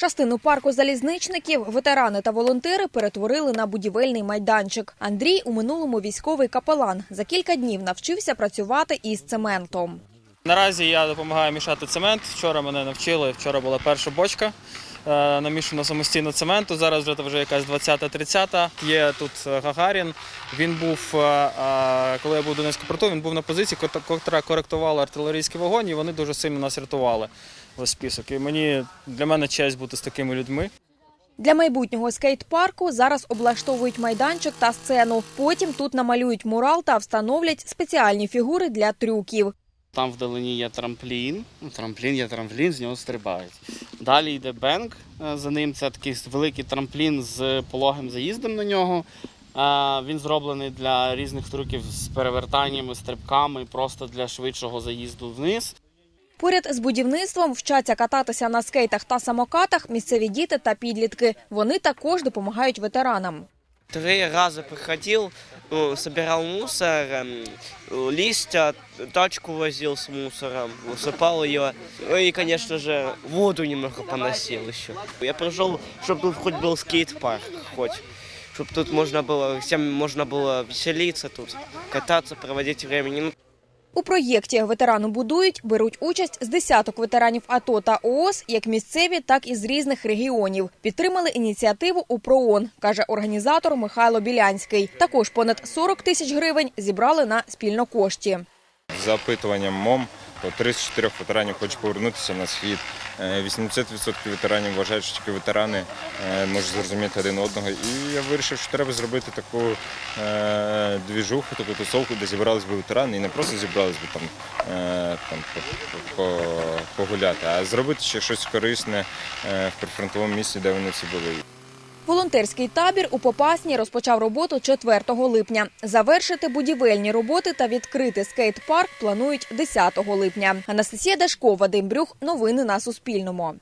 Частину парку залізничників ветерани та волонтери перетворили на будівельний майданчик. Андрій у минулому військовий капелан. За кілька днів навчився працювати із цементом. Наразі я допомагаю мішати цемент. Вчора мене навчили. Вчора була перша бочка. е, Намішана самостійно цементу. Зараз вже вже якась 20-30. Є тут е, Гагарін. Він був, е, коли я був Донецьку порту, він був на позиції, кот- котра коректувала артилерійський вогонь, і вони дуже сильно нас рятували список. І мені для мене честь бути з такими людьми. Для майбутнього скейт-парку зараз облаштовують майданчик та сцену. Потім тут намалюють мурал та встановлять спеціальні фігури для трюків. Там вдалині є трамплін. Ну, трамплін є трамплін, з нього стрибають. Далі йде бенк. е, За ним це такий великий трамплін з пологим заїздом на нього. Е, Він зроблений для різних трюків з перевертаннями, стрибками, просто для швидшого заїзду вниз. Поряд з будівництвом вчаться кататися на скейтах та самокатах місцеві діти та підлітки. Вони також допомагають ветеранам. Три раза приходил, ну, собирал мусор, эм, листья, тачку возил с мусором, высыпал ее. Ну и, конечно же, воду немного поносил еще. Я пришел, чтобы тут хоть был скейт-парк, хоть. Чтобы тут можно было, всем можно было веселиться тут, кататься, проводить время. у проєкті ветерану будують беруть участь з десяток ветеранів АТО та ООС, як місцеві, так і з різних регіонів. Підтримали ініціативу у ПРООН, каже організатор Михайло Білянський. Також понад 40 тисяч гривень зібрали на спільнокошті. Запитуванням МОМ, то 34 ветеранів хочуть повернутися на схід. Е, 80% ветеранів вважають, що тільки ветерани е, можуть зрозуміти один одного. І я вирішив, що треба зробити таку е, двіжуху, таку тусовку, де зібрались би ветерани і не просто зібрались би там, е, там по- по- погуляти, а зробити ще щось корисне е, в прифронтовому місці, де вони всі були. Волонтерський табір у Попасні розпочав роботу 4 липня. Завершити будівельні роботи та відкрити скейт-парк планують 10 липня. Анастасія Дашко, Вадим Брюх. Новини на Суспільному.